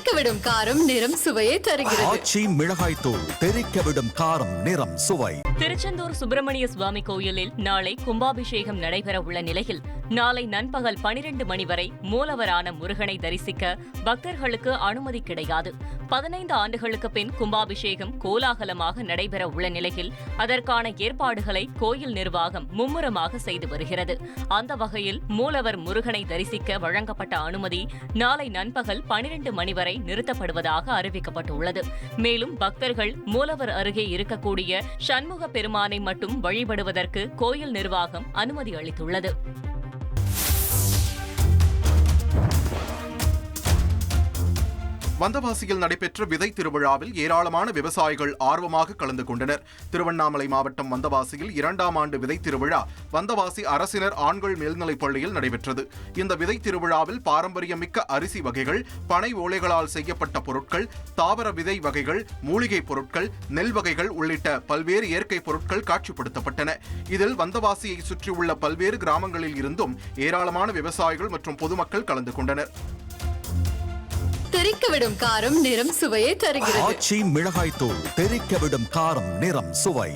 தெறிக்கவிடும் காரம் நிறம் சுவையை தருகிறது. ஆச்சி மிளகாய் தூள் தெறிக்க விடும் காரம் நிறம் சுவை. திருச்செந்தூர் சுப்பிரமணிய சுவாமி கோயிலில் நாளை கும்பாபிஷேகம் நடைபெற உள்ள நிலையில் நாளை நண்பகல் பனிரெண்டு மணி வரை மூலவரான முருகனை தரிசிக்க பக்தர்களுக்கு அனுமதி கிடையாது. பதினைந்து ஆண்டுகளுக்கு பின் கும்பாபிஷேகம் கோலாகலமாக நடைபெற உள்ள நிலையில் அதற்கான ஏற்பாடுகளை கோயில் நிர்வாகம் மும்முரமாக செய்து வருகிறது. அந்த வகையில் மூலவர் முருகனை தரிசிக்க வழங்கப்பட்ட அனுமதி நாளை நண்பகல் பனிரெண்டு மணி வரை நிறுத்தப்படுவதாக அறிவிக்கப்பட்டுள்ளது. மேலும் பக்தர்கள் மூலவர் அருகே இருக்கக்கூடிய சண்முக பெருமானை மட்டும் வழிபடுவதற்கு கோயில் நிர்வாகம் அனுமதி அளித்துள்ளது. வந்தவாசியில் நடைபெற்ற விதை திருவிழாவில் ஏராளமான விவசாயிகள் ஆர்வமாக கலந்து கொண்டனர். திருவண்ணாமலை மாவட்டம் வந்தவாசியில் இரண்டாம் ஆண்டு விதை திருவிழா வந்தவாசி அரசினர் ஆண்கள் மேல்நிலைப் பள்ளியில் நடைபெற்றது. இந்த விதை திருவிழாவில் பாரம்பரியமிக்க அரிசி வகைகள் பனை ஓலைகளால் செய்யப்பட்ட பொருட்கள் தாவர விதை வகைகள் மூலிகை பொருட்கள் நெல் வகைகள் உள்ளிட்ட பல்வேறு இயற்கை பொருட்கள் காட்சிப்படுத்தப்பட்டன. இதில் வந்தவாசியை சுற்றியுள்ள பல்வேறு கிராமங்களில் இருந்தும் ஏராளமான விவசாயிகள் மற்றும் பொதுமக்கள் கலந்து கொண்டனர். தெறிக்க விடும் காரம் நிறம் சுவையை தருகிறது. ஆச்சி மிளகாய் தூள் தெறிக்க விடும் காரம் நிறம் சுவை.